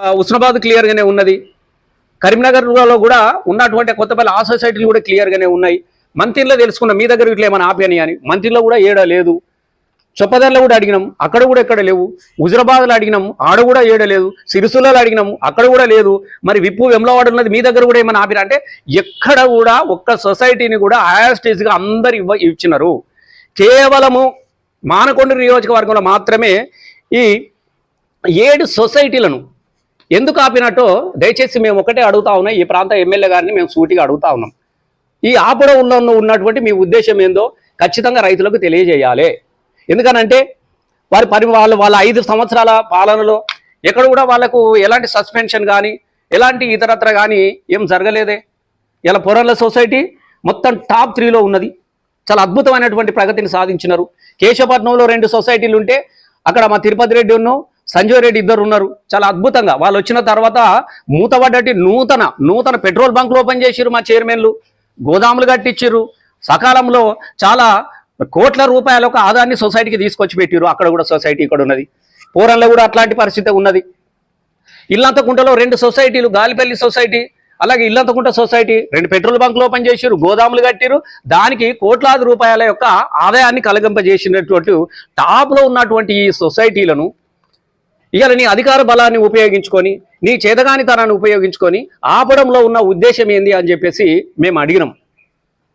ఆ, ఉస్నాబాద్ క్లియర్గానే ఉన్నది. కరీంనగర్లో కూడా ఉన్నటువంటి కొత్తపల్లి ఆ సొసైటీలు కూడా క్లియర్గానే ఉన్నాయి. మంత్రిలో తెలుసుకున్న మీ దగ్గర ఇట్లా ఏమైనా ఆపేని అని. మంత్రిలో కూడా ఏడా లేదు. చొప్పదర్లో కూడా అడిగినాం అక్కడ కూడా ఎక్కడ లేవు. హుజరాబాద్లో అడిగినాం ఆడ కూడా ఏడ లేదు. సిరిసులలో అడిగినాం అక్కడ కూడా లేదు. మరి విప్పు వెమ్లవాడ ఉన్నది మీ దగ్గర కూడా ఏమైనా ఆపిరా అంటే ఎక్కడ కూడా ఒక్క సొసైటీని కూడా గా అందరు ఇవ్వ ఇచ్చినారు. కేవలము మానకొండ నియోజకవర్గంలో మాత్రమే ఈ ఏడు సొసైటీలను ఎందుకు ఆపినట్టు దయచేసి మేము ఒకటే అడుగుతా ఉన్నాం. ఈ ప్రాంత ఎమ్మెల్యే గారిని మేము సూటిగా అడుగుతా ఉన్నాం. ఈ ఆపడ ఉన్న ఉన్నటువంటి మీ ఉద్దేశం ఏందో ఖచ్చితంగా రైతులకు తెలియజేయాలి. ఎందుకనంటే వారి పరి వాళ్ళ వాళ్ళ ఐదు సంవత్సరాల పాలనలో ఎక్కడ కూడా వాళ్ళకు ఎలాంటి సస్పెన్షన్ కానీ ఎలాంటి ఇతరత్ర కానీ ఏం జరగలేదే. ఇలా పొరల సొసైటీ మొత్తం టాప్ త్రీలో ఉన్నది. చాలా అద్భుతమైనటువంటి ప్రగతిని సాధించినారు. కేశపట్నంలో రెండు సొసైటీలు ఉంటే అక్కడ మా తిరుపతి రెడ్డి ఉన్ను సంజయ్ రెడ్డి ఇద్దరు ఉన్నారు. చాలా అద్భుతంగా. వాళ్ళు వచ్చిన తర్వాత మూతబడ్డటి నూతన నూతన పెట్రోల్ బంకులు ఓపెన్ చేసిరు మా చైర్మన్లు. గోదాములు కట్టించారు సకాలంలో చాలా కోట్ల రూపాయల ఒక ఆదాయాన్ని సొసైటీకి తీసుకొచ్చి పెట్టిర్రు. అక్కడ కూడా సొసైటీ ఇక్కడ ఉన్నది. పూరంలో కూడా అట్లాంటి పరిస్థితి ఉన్నది. ఇల్లంతకుంటలో రెండు సొసైటీలు గాలిపల్లి సొసైటీ అలాగే ఇల్లంతకుంట సొసైటీ రెండు పెట్రోల్ బంకులు ఓపెన్ చేసిరు గోదాములు కట్టిరు దానికి కోట్లాది రూపాయల యొక్క ఆదాయాన్ని కలగింపజేసినటువంటి టాప్లో ఉన్నటువంటి ఈ సొసైటీలను ఇవాళ నీ అధికార బలాన్ని ఉపయోగించుకొని నీ చేతగానితనాన్ని ఉపయోగించుకొని ఆపడంలో ఉన్న ఉద్దేశం ఏంది అని చెప్పేసి మేము అడిగినాం.